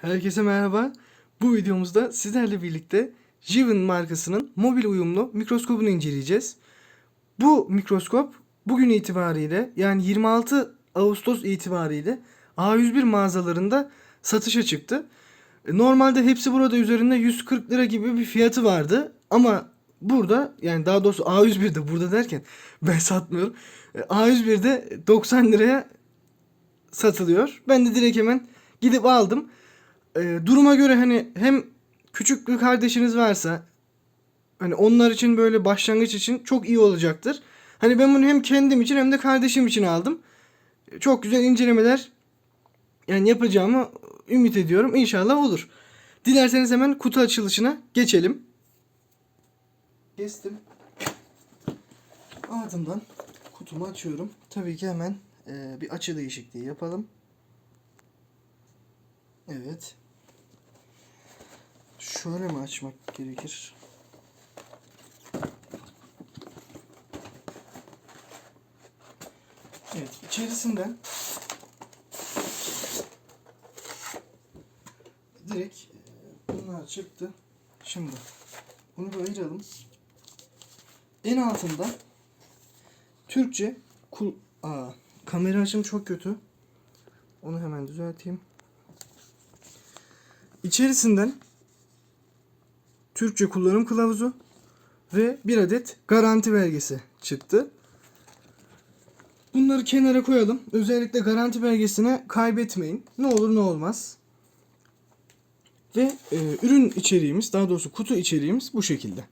Herkese merhaba. Bu videomuzda sizlerle birlikte Jiven markasının mobil uyumlu mikroskobunu inceleyeceğiz. Bu mikroskop bugün itibariyle yani 26 Ağustos itibariyle A101 mağazalarında satışa çıktı. E, Normalde hepsi burada üzerinde 140 lira gibi bir fiyatı vardı ama burada yani daha doğrusu A101'de burada derken ben satmıyorum. E, A101'de 90 liraya satılıyor. Ben de direkt hemen gidip aldım. Ee, duruma göre hani hem küçük bir kardeşiniz varsa hani onlar için böyle başlangıç için çok iyi olacaktır. Hani ben bunu hem kendim için hem de kardeşim için aldım. Çok güzel incelemeler yani yapacağımı ümit ediyorum. İnşallah olur. Dilerseniz hemen kutu açılışına geçelim. Kestim. Ardından kutumu açıyorum. Tabii ki hemen e, bir açı değişikliği yapalım. Evet. Şöyle mi açmak gerekir? Evet, içerisinden direkt e, bunlar çıktı. Şimdi bunu bir ayıralım. En altında Türkçe kul Aa, kamera açım çok kötü. Onu hemen düzelteyim. İçerisinden Türkçe kullanım kılavuzu ve bir adet garanti belgesi çıktı. Bunları kenara koyalım. Özellikle garanti belgesine kaybetmeyin. Ne olur ne olmaz. Ve e, ürün içeriğimiz, daha doğrusu kutu içeriğimiz bu şekilde.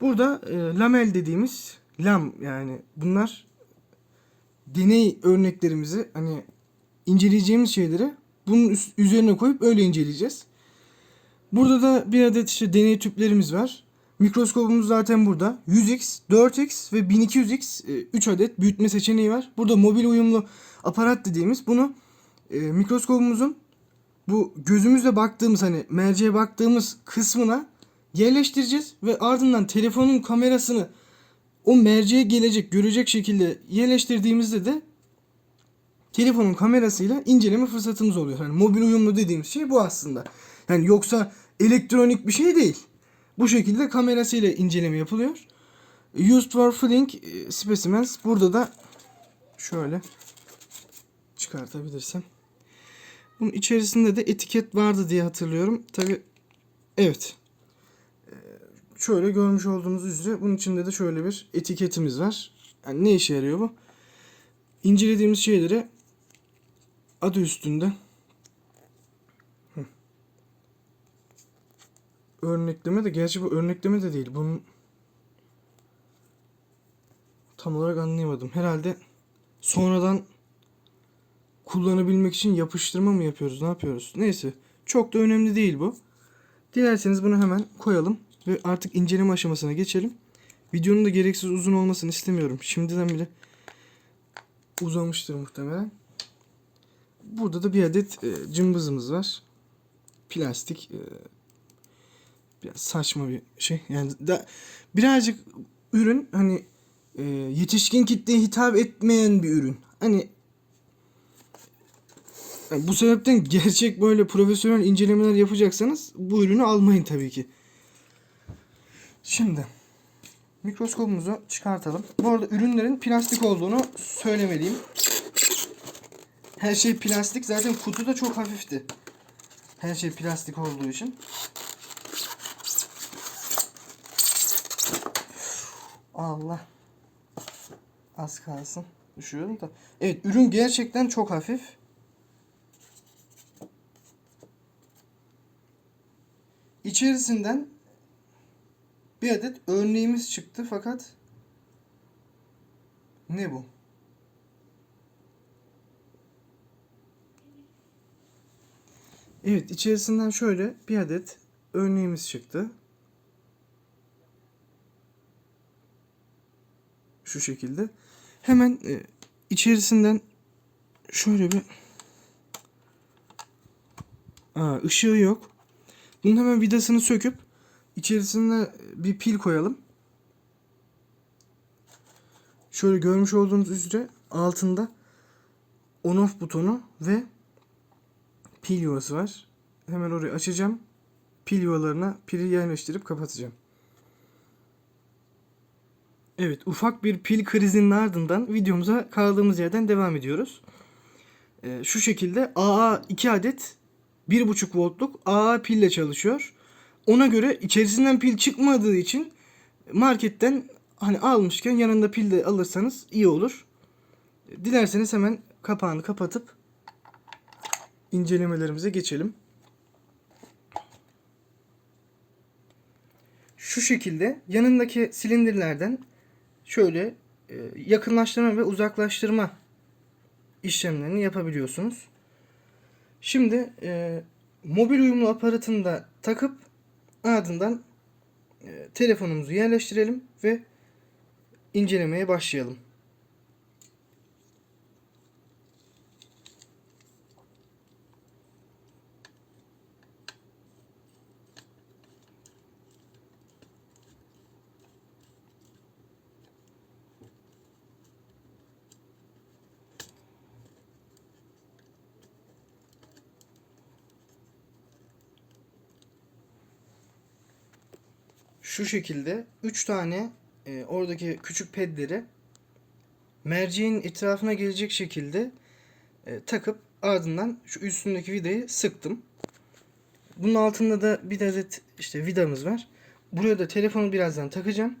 Burada e, lamel dediğimiz lam yani bunlar deney örneklerimizi hani inceleyeceğimiz şeyleri bunun üzerine koyup öyle inceleyeceğiz. Burada da bir adet işte deney tüplerimiz var. Mikroskopumuz zaten burada. 100x, 4x ve 1200x 3 adet büyütme seçeneği var. Burada mobil uyumlu aparat dediğimiz bunu e, mikroskopumuzun bu gözümüzle baktığımız hani merceğe baktığımız kısmına yerleştireceğiz ve ardından telefonun kamerasını o merceğe gelecek görecek şekilde yerleştirdiğimizde de telefonun kamerasıyla inceleme fırsatımız oluyor. Hani mobil uyumlu dediğimiz şey bu aslında. Yani yoksa elektronik bir şey değil. Bu şekilde kamerasıyla inceleme yapılıyor. Used for filling e, specimens. Burada da şöyle çıkartabilirsem. Bunun içerisinde de etiket vardı diye hatırlıyorum. Tabi evet. Ee, Şöyle görmüş olduğunuz üzere bunun içinde de şöyle bir etiketimiz var. Yani ne işe yarıyor bu? İncelediğimiz şeyleri adı üstünde örnekleme de gerçi bu örnekleme de değil. Bunun tam olarak anlayamadım. Herhalde sonradan kullanabilmek için yapıştırma mı yapıyoruz? Ne yapıyoruz? Neyse. Çok da önemli değil bu. Dilerseniz bunu hemen koyalım ve artık inceleme aşamasına geçelim. Videonun da gereksiz uzun olmasını istemiyorum. Şimdiden bile uzamıştır muhtemelen. Burada da bir adet e, cımbızımız var. Plastik. E, biraz saçma bir şey. Yani da, birazcık ürün hani e, yetişkin kitleye hitap etmeyen bir ürün. Hani yani bu sebepten gerçek böyle profesyonel incelemeler yapacaksanız bu ürünü almayın tabii ki. Şimdi mikroskopumuzu çıkartalım. Bu arada ürünlerin plastik olduğunu söylemeliyim. Her şey plastik. Zaten kutu da çok hafifti. Her şey plastik olduğu için. Allah. Az kalsın. Düşüyorum da. Evet ürün gerçekten çok hafif. İçerisinden bir adet örneğimiz çıktı fakat ne bu? Evet içerisinden şöyle bir adet örneğimiz çıktı. Şu şekilde. Hemen e, içerisinden şöyle bir Aa, ışığı yok. Bunun hemen vidasını söküp içerisine bir pil koyalım. Şöyle görmüş olduğunuz üzere altında on off butonu ve pil yuvası var. Hemen orayı açacağım. Pil yuvalarına pili yerleştirip kapatacağım. Evet ufak bir pil krizinin ardından videomuza kaldığımız yerden devam ediyoruz. Ee, şu şekilde AA 2 adet 1.5 voltluk AA pille çalışıyor. Ona göre içerisinden pil çıkmadığı için marketten hani almışken yanında pil de alırsanız iyi olur. Dilerseniz hemen kapağını kapatıp incelemelerimize geçelim. Şu şekilde yanındaki silindirlerden şöyle e, yakınlaştırma ve uzaklaştırma işlemlerini yapabiliyorsunuz. Şimdi e, mobil uyumlu aparatını da takıp ardından e, telefonumuzu yerleştirelim ve incelemeye başlayalım. Şu şekilde 3 tane e, oradaki küçük pedleri merceğin etrafına gelecek şekilde e, takıp ardından şu üstündeki vidayı sıktım. Bunun altında da bir adet işte vidamız var. Buraya da telefonu birazdan takacağım.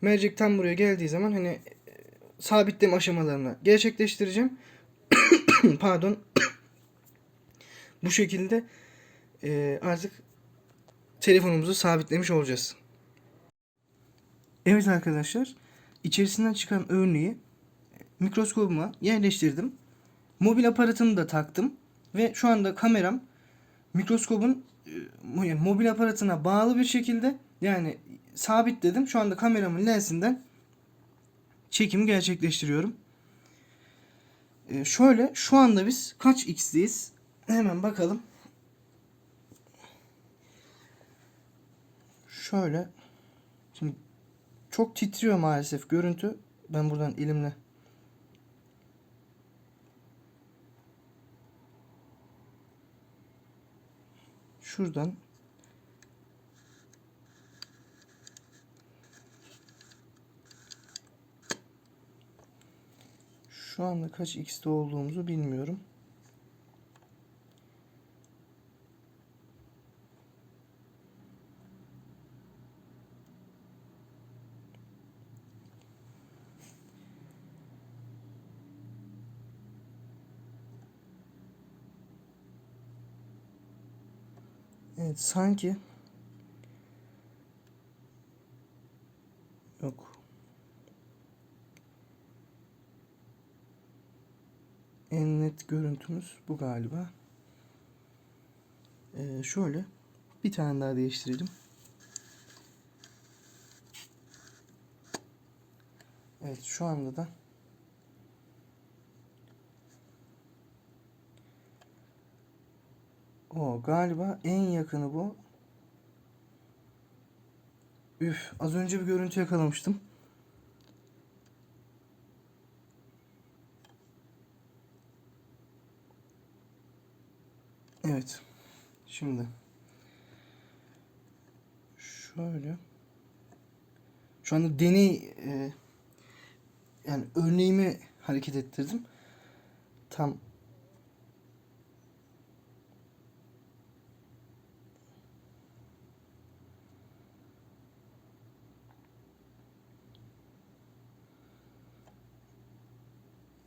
Mercek tam buraya geldiği zaman hani e, sabitleme aşamalarını gerçekleştireceğim. Pardon. Bu şekilde e, artık telefonumuzu sabitlemiş olacağız. Evet arkadaşlar, içerisinden çıkan örneği mikroskopuma yerleştirdim. Mobil aparatımı da taktım ve şu anda kameram mikroskopun e, yani mobil aparatına bağlı bir şekilde yani sabitledim. Şu anda kameramın lensinden çekim gerçekleştiriyorum. E, şöyle şu anda biz kaç x'deyiz? Hemen bakalım. Şöyle. Çok titriyor maalesef görüntü. Ben buradan elimle şuradan şu anda kaç x'te olduğumuzu bilmiyorum. Evet sanki yok. En net görüntümüz bu galiba. Ee, şöyle bir tane daha değiştirelim. Evet şu anda da O galiba en yakını bu. Üf az önce bir görüntü yakalamıştım. Evet. Şimdi şöyle şu anda deney e, yani örneğimi hareket ettirdim. Tam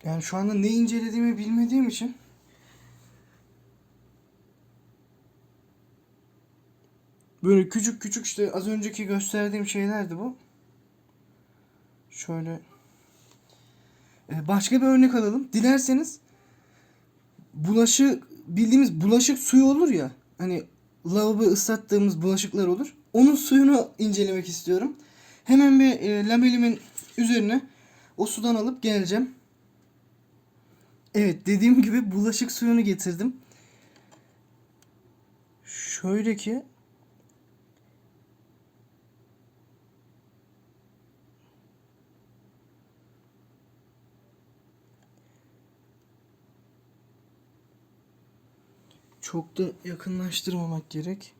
Yani şu anda ne incelediğimi bilmediğim için böyle küçük küçük işte az önceki gösterdiğim şeylerdi bu. Şöyle Ee, başka bir örnek alalım. Dilerseniz bulaşık bildiğimiz bulaşık suyu olur ya. Hani lavabo ıslattığımız bulaşıklar olur. Onun suyunu incelemek istiyorum. Hemen bir e, labelimin üzerine o sudan alıp geleceğim. Evet dediğim gibi bulaşık suyunu getirdim. Şöyle ki Çok da yakınlaştırmamak gerek.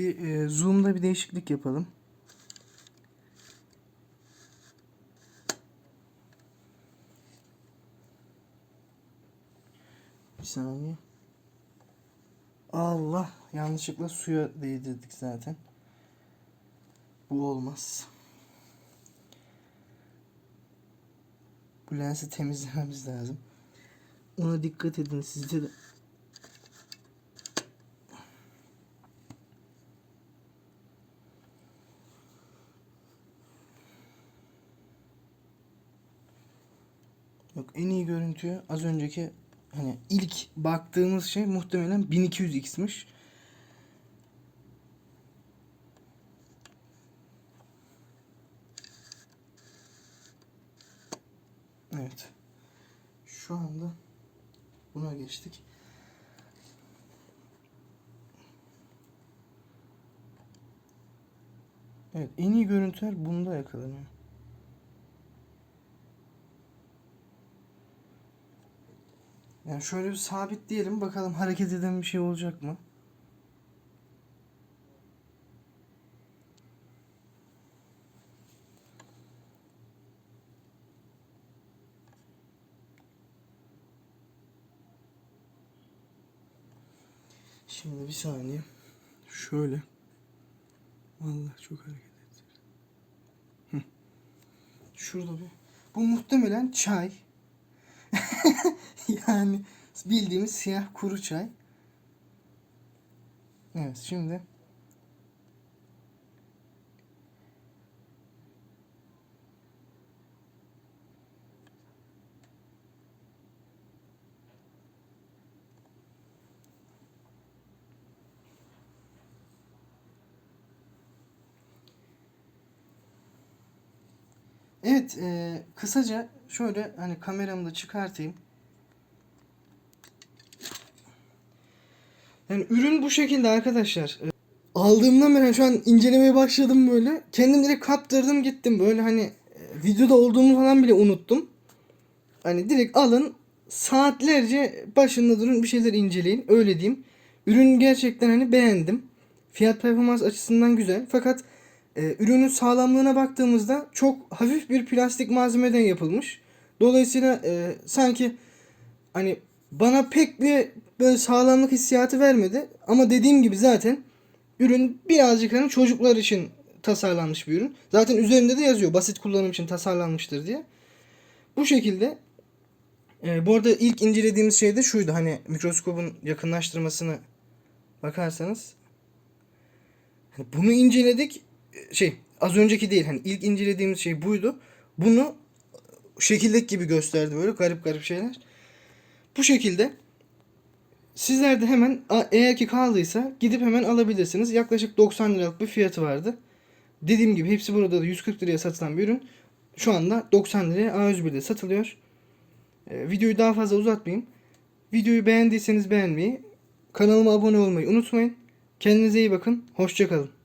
Bir e, zoom'da bir değişiklik yapalım. Bir saniye. Allah yanlışlıkla suya değdirdik zaten. Bu olmaz. Bu lensi temizlememiz lazım. Ona dikkat edin sizde de. Yok en iyi görüntü az önceki hani ilk baktığımız şey muhtemelen 1200x'miş. Evet. Şu anda buna geçtik. Evet, en iyi görüntüler bunda yakalanıyor. Yani şöyle bir sabitleyelim bakalım hareket eden bir şey olacak mı? Şimdi bir saniye. Şöyle. Vallahi çok hareket etti. Hı. Şurada bir. Bu muhtemelen çay. yani bildiğimiz siyah kuru çay. Evet şimdi Evet, e, kısaca şöyle hani kameramı da çıkartayım. Yani ürün bu şekilde arkadaşlar. E, Aldığımdan beri şu an incelemeye başladım böyle. Kendim direkt kaptırdım gittim. Böyle hani e, videoda olduğumu falan bile unuttum. Hani direkt alın saatlerce başında durun bir şeyler inceleyin. Öyle diyeyim. Ürün gerçekten hani beğendim. Fiyat performans açısından güzel. Fakat e, ürünün sağlamlığına baktığımızda çok hafif bir plastik malzemeden yapılmış. Dolayısıyla e, sanki hani bana pek bir böyle sağlamlık hissiyatı vermedi. Ama dediğim gibi zaten ürün birazcık hani çocuklar için tasarlanmış bir ürün. Zaten üzerinde de yazıyor basit kullanım için tasarlanmıştır diye. Bu şekilde e, bu arada ilk incelediğimiz şey de şuydu hani mikroskopun yakınlaştırmasını bakarsanız hani bunu inceledik şey az önceki değil hani ilk incelediğimiz şey buydu. Bunu şekildeki gibi gösterdi böyle garip garip şeyler. Bu şekilde sizler de hemen eğer ki kaldıysa gidip hemen alabilirsiniz. Yaklaşık 90 liralık bir fiyatı vardı. Dediğim gibi hepsi burada da 140 liraya satılan bir ürün. Şu anda 90 liraya A101'de satılıyor. Ee, videoyu daha fazla uzatmayayım. Videoyu beğendiyseniz beğenmeyi, kanalıma abone olmayı unutmayın. Kendinize iyi bakın. Hoşçakalın.